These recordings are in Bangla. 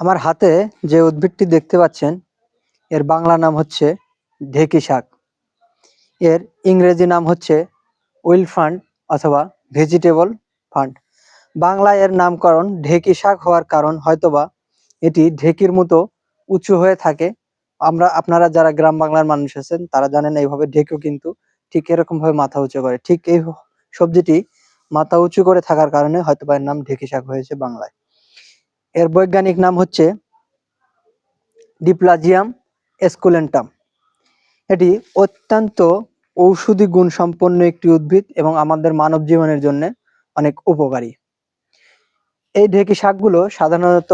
আমার হাতে যে উদ্ভিদটি দেখতে পাচ্ছেন, এর বাংলা নাম হচ্ছে ঢেকি শাক। এর ইংরেজি নাম হচ্ছে উইল ফান্ড অথবা ভেজিটেবল ফান্ড। বাংলায় এর নামকরণ ঢেকি শাক হওয়ার কারণ হয়তোবা এটি ঢেকির মতো উঁচু হয়ে থাকে। আমরা, আপনারা যারা গ্রাম বাংলার মানুষ আছেন, তারা জানেন এইভাবে ঢেকেও কিন্তু ঠিক এরকম ভাবে মাথা উঁচু করে। ঠিক এই সবজিটি মাথা উঁচু করে থাকার কারণে হয়তোবা এর নাম ঢেকি শাক হয়েছে বাংলায়। এর বৈজ্ঞানিক নাম হচ্ছে ডিপ্লাজিয়াম এসকুলেন্টাম এটি অত্যন্ত ঔষধি গুণ সম্পন্ন একটি উদ্ভিদ এবং আমাদের মানব জীবনের জন্য অনেক উপকারী। এই ঢেকি শাকগুলো সাধারণত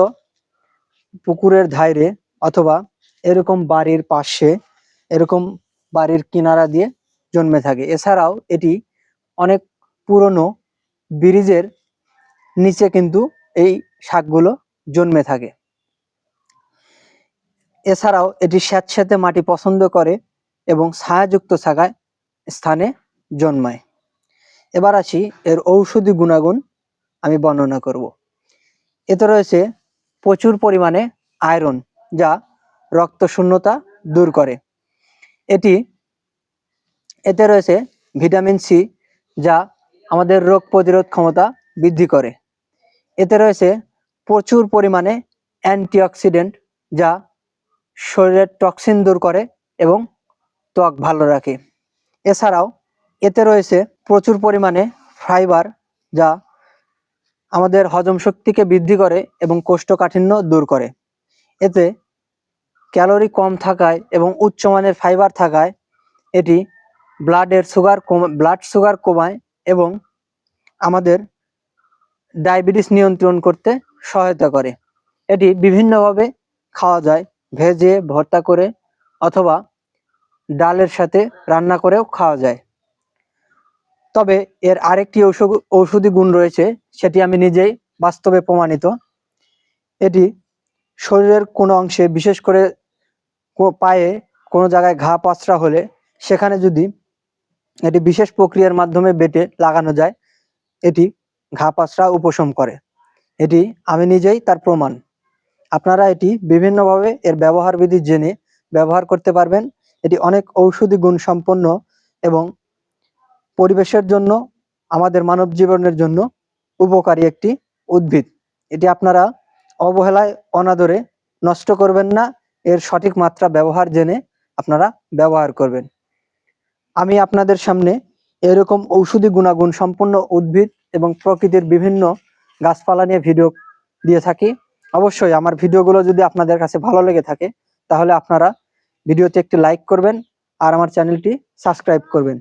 পুকুরের ধারে অথবা এরকম বাড়ির পাশে, এরকম বাড়ির কিনারা দিয়ে জন্মে থাকে। এছাড়াও এটি অনেক পুরনো ব্রিজের নিচে কিন্তু এই শাকগুলো জন্মে থাকে। এছাড়াও এটি স্যাঁতস্যাঁতে মাটি পছন্দ করে এবং ছায়াযুক্ত থাকায় স্থানে জন্মায়। এবার আসি এর ঔষধি গুণাগুণ আমি বর্ণনা করব। এতে রয়েছে প্রচুর পরিমাণে আয়রন যা রক্ত শূন্যতা দূর করে। এটি, এতে রয়েছে ভিটামিন সি যা আমাদের রোগ প্রতিরোধ ক্ষমতা বৃদ্ধি করে। এতে রয়েছে প্রচুর পরিমাণে অ্যান্টিঅক্সিডেন্ট যা শরীরের টক্সিন দূর করে এবং ত্বক ভালো রাখে। এছাড়াও এতে রয়েছে প্রচুর পরিমাণে ফাইবার যা আমাদের হজম শক্তিকে বৃদ্ধি করে এবং কোষ্ঠকাঠিন্য দূর করে। এতে ক্যালোরি কম থাকায় এবং উচ্চমানের ফাইবার থাকায় এটি ব্লাডের সুগার কম, ব্লাড সুগার কমায় এবং আমাদের ডায়াবেটিস নিয়ন্ত্রণ করতে সহায়তা করে। এটি বিভিন্নভাবে খাওয়া যায়, ভেজে, ভর্তা করে অথবা ডালের সাথে রান্না করেও খাওয়া যায়। তবে এর আরেকটি ঔষধ, ঔষধি গুণ রয়েছে, সেটি আমি নিজেই বাস্তবে প্রমাণিত। এটি শরীরের কোনো অংশে, বিশেষ করে পায়ে কোনো জায়গায় ঘা পাচড়া হলে সেখানে যদি এটি বিশেষ প্রক্রিয়ার মাধ্যমে বেটে লাগানো যায়, এটি ঘা পাচড়া উপশম করে। এটি আমি নিজেই তার প্রমাণ। আপনারা এটি বিভিন্নভাবে এর ব্যবহার বিধি জেনে ব্যবহার করতে পারবেন। এটি অনেক ঔষধি গুণ সম্পন্ন এবং পরিবেশের জন্য, আমাদের মানব জীবনের জন্য উপকারী একটি উদ্ভিদ। এটি আপনারা অবহেলায়, অনাদরে নষ্ট করবেন না। এর সঠিক মাত্রা ব্যবহার জেনে আপনারা ব্যবহার করবেন। আমি আপনাদের সামনে এরকম ঔষধি গুণাগুণ সম্পন্ন উদ্ভিদ এবং প্রকৃতির বিভিন্ন গাছপালা নিয়ে ভিডিও দিয়ে থাকি। অবশ্যই আমার ভিডিওগুলো যদি আপনাদের কাছে ভালো লেগে থাকে, তাহলে আপনারা ভিডিওতে একটি লাইক করবেন আর আমার চ্যানেলটি সাবস্ক্রাইব করবেন।